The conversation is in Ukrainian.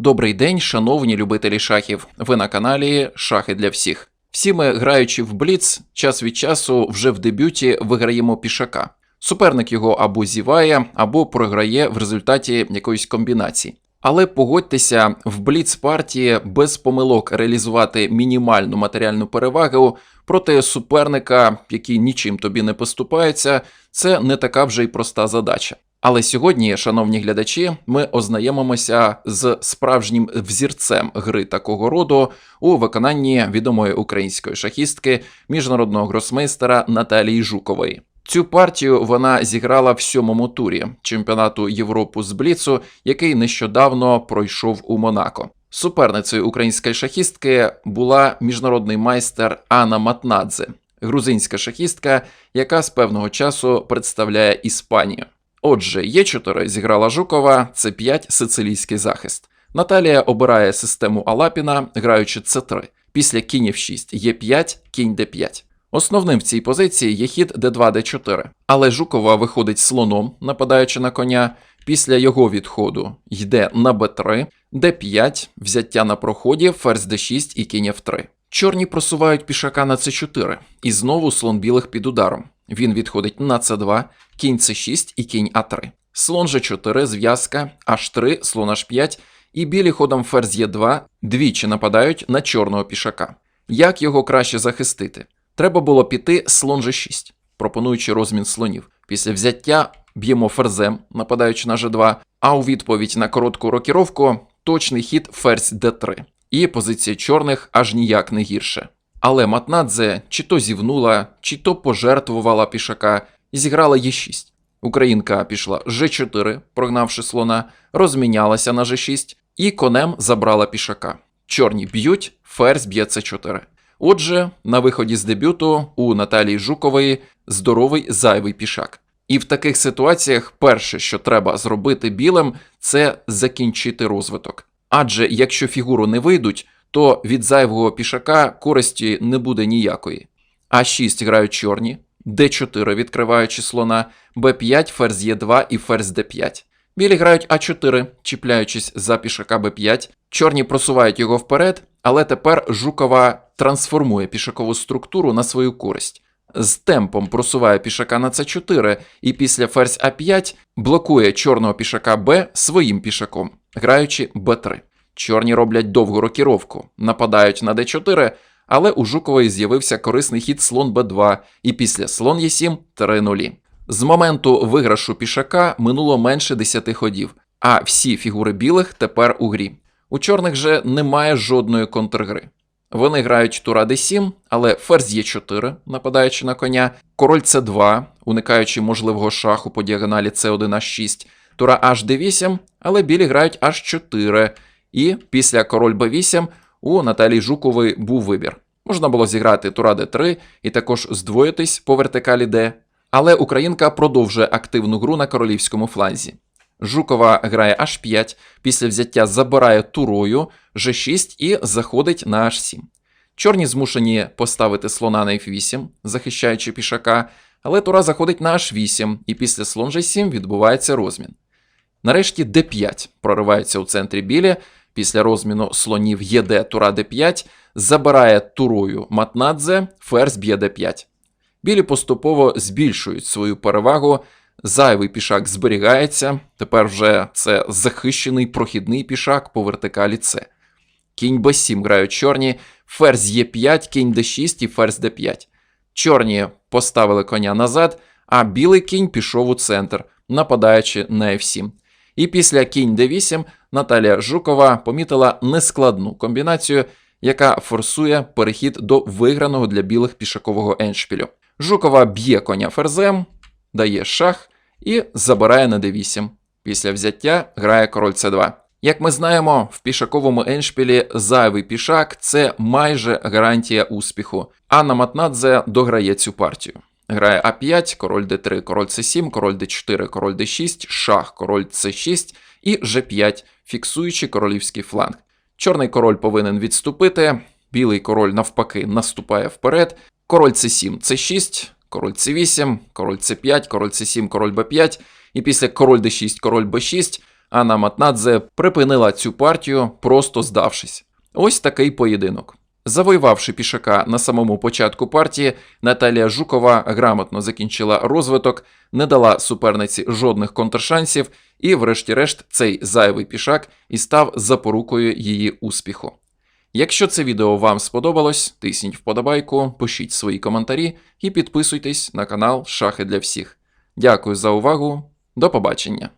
Добрий день, шановні любителі шахів. Ви на каналі Шахи для всіх. Всі ми, граючи в Бліц, час від часу вже в дебюті виграємо пішака. Суперник його або зіває, або програє в результаті якоїсь комбінації. Але погодьтеся, в Бліц партії без помилок реалізувати мінімальну матеріальну перевагу проти суперника, який нічим тобі не поступається, це не така вже й проста задача. Але сьогодні, шановні глядачі, ми ознайомимося з справжнім взірцем гри такого роду у виконанні відомої української шахістки міжнародного гросмейстера Наталії Жукової. Цю партію вона зіграла в сьомому турі чемпіонату Європи з Бліцу, який нещодавно пройшов у Монако. Суперницею української шахістки була міжнародний майстер Анна Матнадзе, грузинська шахістка, яка з певного часу представляє Іспанію. Отже, Є4 зіграла Жукова, С5 сицилійський захист. Наталія обирає систему Алапіна, граючи С3. Після кінь F6 Є5, кінь Д5. Основним в цій позиції є хід d2 d4, але Жукова виходить слоном, нападаючи на коня. Після його відходу йде на b3, d5, взяття на проході, ферзь d6 і кінь f3. Чорні просувають пішака на c4, і знову слон білих під ударом. Він відходить на c2, кінь c6 і кінь а3. Слон g4, зв'язка, h3, слон h5, і білі ходом ферзь e2 двічі нападають на чорного пішака. Як його краще захистити? Треба було піти слон g6, пропонуючи розмін слонів. Після взяття б'ємо ферзем, нападаючи на g2, а у відповідь на коротку рокіровку точний хід ферзь d3. І позиція чорних аж ніяк не гірше. Але Матнадзе чи то зівнула, чи то пожертвувала пішака і зіграла Е6. Українка пішла G4, прогнавши слона, розмінялася на G6 і конем забрала пішака. Чорні б'ють, ферзь б'є С4. Отже, на виході з дебюту у Наталії Жукової здоровий зайвий пішак. І в таких ситуаціях перше, що треба зробити білим, це закінчити розвиток. Адже якщо фігуру не вийдуть, то від зайвого пішака користі не буде ніякої. А6 грають чорні, Д4 відкриваючи слона, Б5, ферзь Е2 і ферзь Д5. Білі грають А4, чіпляючись за пішака Б5, чорні просувають його вперед, але тепер Жукова трансформує пішакову структуру на свою користь. З темпом просуває пішака на С4 і після ферзь А5 блокує чорного пішака Б своїм пішаком, граючи Б3. Чорні роблять довгу рокіровку, нападають на d4, але у Жукової з'явився корисний хід слон b2, і після слон Е7 3 нулі. З моменту виграшу пішака минуло менше 10 ходів, а всі фігури білих тепер у грі. У чорних же немає жодної контргри. Вони грають тура d7, але ферзь Е4, нападаючи на коня, король С2, уникаючи можливого шаху по діагоналі С1 H6, тура Hd8, але білі грають H4. І після король Б8 у Наталії Жукової був вибір. Можна було зіграти тура Д3 і також здвоїтись по вертикалі Д. Але Українка продовжує активну гру на королівському фланзі. Жукова грає H5, після взяття забирає турою G6 і заходить на H7. Чорні змушені поставити слона на F8, захищаючи пішака, але тура заходить на H8, і після слон G7 відбувається розмін. Нарешті d5 проривається у центрі білі. Після розміну слонів ЄД тура d5 забирає турою Матнадзе, ферзь б'є d5. Білі поступово збільшують свою перевагу. Зайвий пішак зберігається. Тепер вже це захищений прохідний пішак по вертикалі С. Кінь b7 грають чорні, ферзь Е5, кінь d6 і ферзь d5. Чорні поставили коня назад, а білий кінь пішов у центр, нападаючи на F7. І після кінь d8 Наталія Жукова помітила нескладну комбінацію, яка форсує перехід до виграного для білих пішакового еншпілю. Жукова б'є коня ферзем, дає шах і забирає на d8. Після взяття грає король c2. Як ми знаємо, в пішаковому еншпілі зайвий пішак це майже гарантія успіху. Анна Матнадзе дограє цю партію. Грає А5, король Д3, король С7, король Д4, король Д6, шах, король С6 і Ж5, фіксуючи королівський фланг. Чорний король повинен відступити, білий король навпаки наступає вперед. Король С7, С6, король С8, король С5, король С7, король Б5, і після король Д6, король Б6 Анна Матнадзе припинила цю партію, просто здавшись. Ось такий поєдинок. Завоювавши пішака на самому початку партії, Наталія Жукова грамотно закінчила розвиток, не дала суперниці жодних контршансів, і, врешті-решт, цей зайвий пішак і став запорукою її успіху. Якщо це відео вам сподобалось, тисніть вподобайку, пишіть свої коментарі і підписуйтесь на канал Шахи для всіх. Дякую за увагу. До побачення!